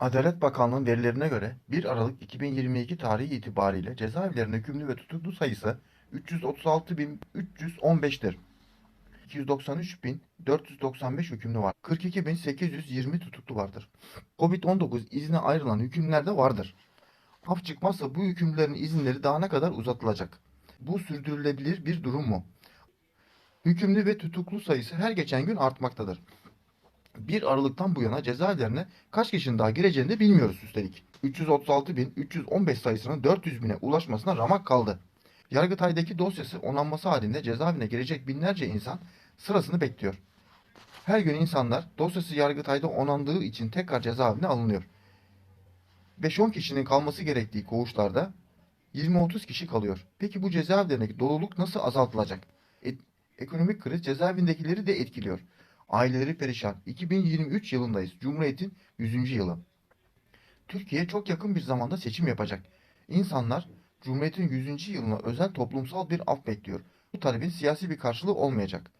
Adalet Bakanlığı'nın verilerine göre 1 Aralık 2022 tarihi itibariyle cezaevlerinde hükümlü ve tutuklu sayısı 336.315'tir. 293.495 hükümlü var. 42.820 tutuklu vardır. Covid-19 izne ayrılan hükümlüler de vardır. Af çıkmazsa bu hükümlülerin izinleri daha ne kadar uzatılacak? Bu sürdürülebilir bir durum mu? Hükümlü ve tutuklu sayısı her geçen gün artmaktadır. 1 Aralık'tan bu yana cezaevlerine kaç kişinin daha gireceğini de bilmiyoruz üstelik. 336.315 sayısının 400 bine ulaşmasına ramak kaldı. Yargıtay'daki dosyası onanması halinde cezaevine girecek binlerce insan sırasını bekliyor. Her gün insanlar dosyası Yargıtay'da onandığı için tekrar cezaevine alınıyor. 5-10 kişinin kalması gerektiği koğuşlarda 20-30 kişi kalıyor. Peki bu cezaevlerindeki doluluk nasıl azaltılacak? E- ekonomik kriz cezaevindekileri de etkiliyor. Aileleri perişan. 2023 yılındayız. Cumhuriyet'in 100. yılı. Türkiye çok yakın bir zamanda seçim yapacak. İnsanlar Cumhuriyet'in 100. yılına özel toplumsal bir af bekliyor. Bu talebin siyasi bir karşılığı olmayacak.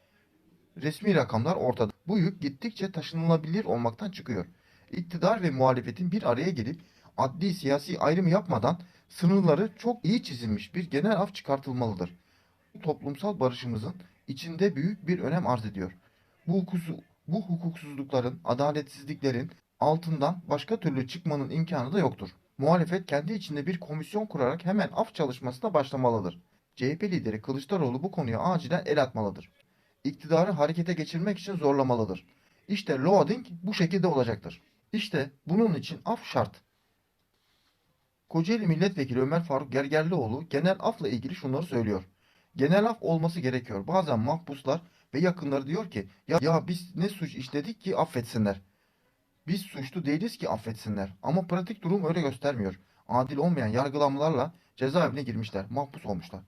Resmi rakamlar ortada. Bu yük gittikçe taşınılabilir olmaktan çıkıyor. İktidar ve muhalefetin bir araya gelip adli siyasi ayrım yapmadan sınırları çok iyi çizilmiş bir genel af çıkartılmalıdır. Bu toplumsal barışımızın içinde büyük bir önem arz ediyor. Bu, hukusu, bu hukuksuzlukların, adaletsizliklerin altından başka türlü çıkmanın imkanı da yoktur. Muhalefet kendi içinde bir komisyon kurarak hemen af çalışmasına başlamalıdır. CHP lideri Kılıçdaroğlu bu konuya acilen el atmalıdır. İktidarı harekete geçirmek için zorlamalıdır. İşte loading bu şekilde olacaktır. İşte bunun için af şart. Kocaeli Milletvekili Ömer Faruk Gergerlioğlu genel afla ilgili şunları söylüyor. Genel af olması gerekiyor. Bazen mahpuslar ve yakınları diyor ki ya, ya biz ne suç işledik ki affetsinler. Biz suçlu değiliz ki affetsinler. Ama pratik durum öyle göstermiyor. Adil olmayan yargılamalarla cezaevine girmişler, mahpus olmuşlar.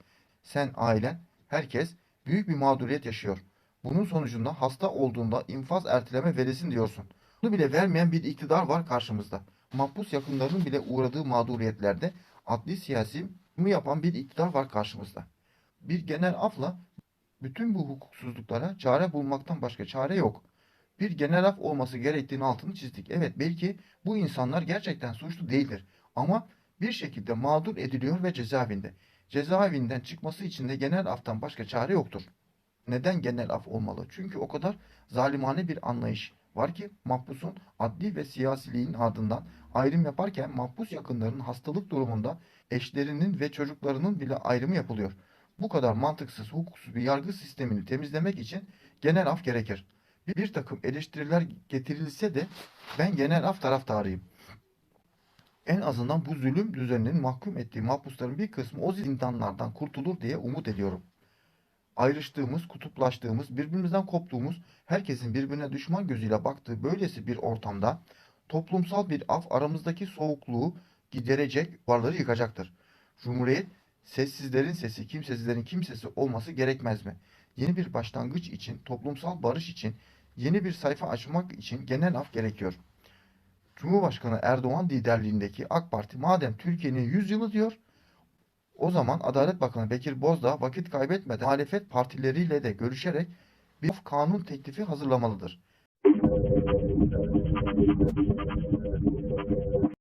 Sen, ailen, herkes büyük bir mağduriyet yaşıyor. Bunun sonucunda hasta olduğunda infaz erteleme verilsin diyorsun. Bunu bile vermeyen bir iktidar var karşımızda. Mahpus yakınlarının bile uğradığı mağduriyetlerde adli siyasi mi yapan bir iktidar var karşımızda. Bir genel afla bütün bu hukuksuzluklara çare bulmaktan başka çare yok. Bir genel af olması gerektiğini altını çizdik. Evet belki bu insanlar gerçekten suçlu değildir. Ama bir şekilde mağdur ediliyor ve cezaevinde. Cezaevinden çıkması için de genel aftan başka çare yoktur. Neden genel af olmalı? Çünkü o kadar zalimane bir anlayış var ki mahpusun adli ve siyasiliğin ardından ayrım yaparken mahpus yakınlarının hastalık durumunda eşlerinin ve çocuklarının bile ayrımı yapılıyor. Bu kadar mantıksız, hukuksuz bir yargı sistemini temizlemek için genel af gerekir. Bir, takım eleştiriler getirilse de ben genel af taraftarıyım. En azından bu zulüm düzeninin mahkum ettiği mahpusların bir kısmı o zindanlardan kurtulur diye umut ediyorum. Ayrıştığımız, kutuplaştığımız, birbirimizden koptuğumuz, herkesin birbirine düşman gözüyle baktığı böylesi bir ortamda toplumsal bir af aramızdaki soğukluğu giderecek, varları yıkacaktır. Cumhuriyet sessizlerin sesi, kimsesizlerin kimsesi olması gerekmez mi? Yeni bir başlangıç için, toplumsal barış için, yeni bir sayfa açmak için genel af gerekiyor. Cumhurbaşkanı Erdoğan liderliğindeki AK Parti madem Türkiye'nin 100 yılı diyor, o zaman Adalet Bakanı Bekir Bozdağ vakit kaybetmeden muhalefet partileriyle de görüşerek bir kanun teklifi hazırlamalıdır.